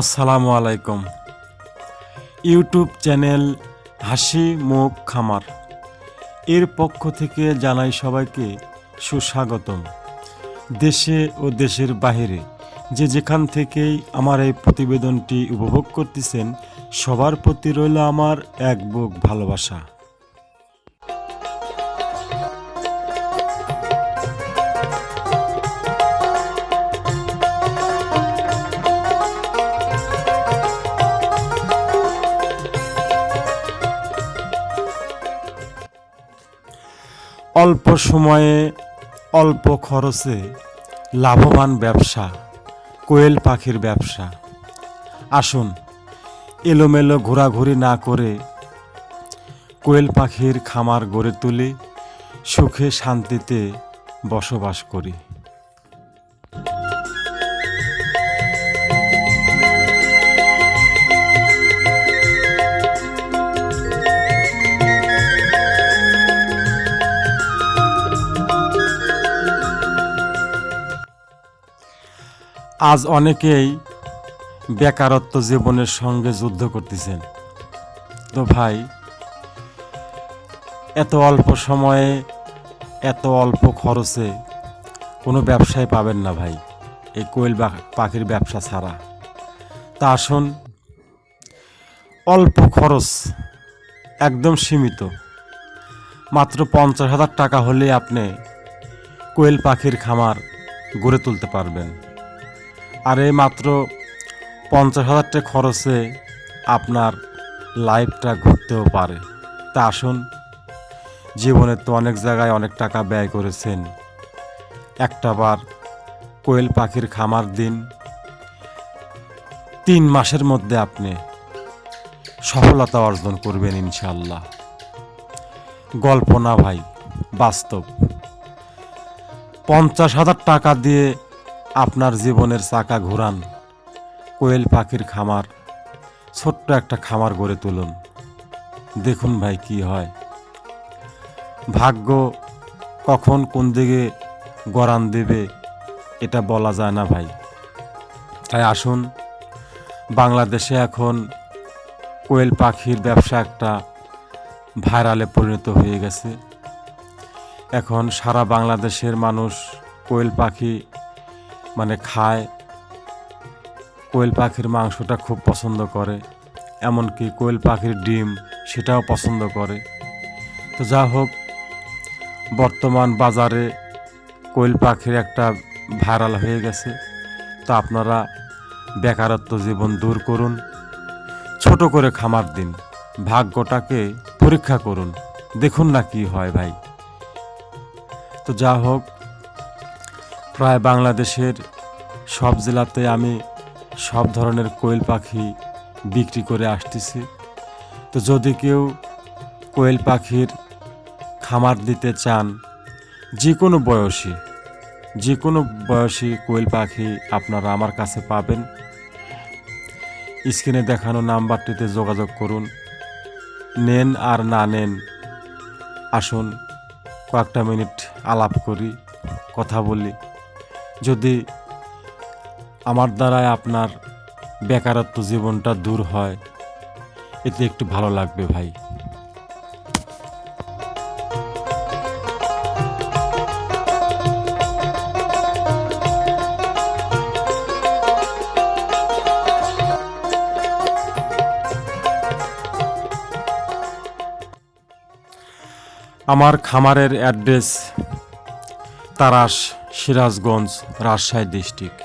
আসসালামু আলাইকুম। YouTube channel হাসি মুখ খামার। এর পক্ষ থেকে জানাই সবাইকে সুস্বাগতম। দেশে ও দেশের বাহিরে যে যেখান থেকেই আমার এই প্রতিবেদনটি উপভোগ করতেছেন, সবার প্রতি রইল আমার এক বুক ভালোবাসা। অল্প সময়ে, অল্প খরচে লাভবান ব্যবসা, কোয়েল পাখির ব্যবসা। আসুন, এলোমেলো ঘোরাঘুরি না করে কোয়েল পাখির খামার গড়ে তুলি সুখে শান্তিতে বসবাস করি। আজ অনেকেই বেকারত্ব জীবনের সঙ্গে যুদ্ধ করতেছেন। তো ভাই, এত অল্প সময়ে, এত অল্প খরচে কোনো ব্যবসায় পাবেন না ভাই, এই কোয়েল পাখির ব্যবসা ছাড়া। তা আসুন, অল্প খরচ একদম সীমিত। মাত্র পঞ্চাশ হাজার টাকা হলে আপনি কোয়েল পাখির খামার গড়ে তুলতে পারবেন। আর এই মাত্র পঞ্চাশ হাজার টাকা খরচে আপনার লাইফটা ঘুরতেও পারে। তা আসুন, জীবনে তো অনেক জায়গায় অনেক টাকা ব্যয় করেছেন। একটা বার কোয়েল পাখির খামার দিন, তিন মাসের মধ্যে আপনি সফলতা অর্জন করবেন ইনশাল্লাহ গল্প না ভাই, বাস্তব। পঞ্চাশ হাজার টাকা দিয়ে আপনার জীবনের চাকা ঘোরান, কোয়েল পাখির খামার, ছোট্ট একটা খামার গড়ে তুলুন। দেখুন ভাই কি হয়। ভাগ্য কখন কোন দিকে গড়ান দেবে, এটা বলা যায় না ভাই। তাই আসুন, বাংলাদেশে এখন কোয়েল পাখির ব্যবসা একটা ভাইরালে পরিণত হয়ে গেছে। এখন সারা বাংলাদেশের মানুষ কোয়েল পাখি মানে খায়। কোয়েল পাখির মাংসটা খুব পছন্দ করে, এমনকি কোয়েল পাখির ডিম সেটাও পছন্দ করে। তো যা হোক, বর্তমান বাজারে কোয়েল পাখির একটা ভাইরাল হয়ে গেছে। তো আপনারা বেকারত্ব জীবন দূর করুন, ছোট করে খামার দিন, ভাগ্যটাকে পরীক্ষা করুন, দেখুন না কি হয় ভাই। তো যা হোক প্রায় বাংলাদেশের সব জেলাতে আমি সব ধরনের কোয়েল পাখি বিক্রি করে আসতেছি। তো যদি কেউ কোয়েল পাখির খামার দিতে চান যে কোনো বয়সী যে কোনো বয়সী কোয়েল পাখি আপনারা আমার কাছে পাবেন। স্ক্রিনে দেখানো নাম্বারটিতে যোগাযোগ করুন। নেন আর না নেন, আসুন কয়েকটা মিনিট আলাপ করি, কথা বলি। যদি আমার দ্বারায় আপনার বেকারত্ব জীবনটা দূর হয়, এতে একটু ভালো লাগবে ভাই। আমার খামারের অ্যাড্রেস তারাস সিরাজগঞ্জ, রাজশাহী ডিস্ট্রিক্ট।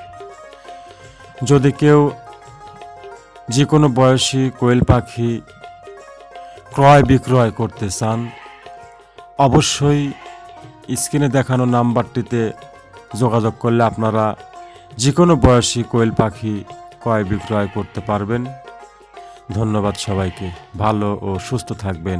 যদি কেউ যে কোনো বয়সী কোয়েল পাখি ক্রয় বিক্রয় করতে চান, অবশ্যই স্ক্রিনে দেখানো নাম্বারটিতে যোগাযোগ করলে আপনারা যে কোনো বয়সী কোয়েল পাখি ক্রয় বিক্রয় করতে পারবেন। ধন্যবাদ সবাইকে। ভালো ও সুস্থ থাকবেন।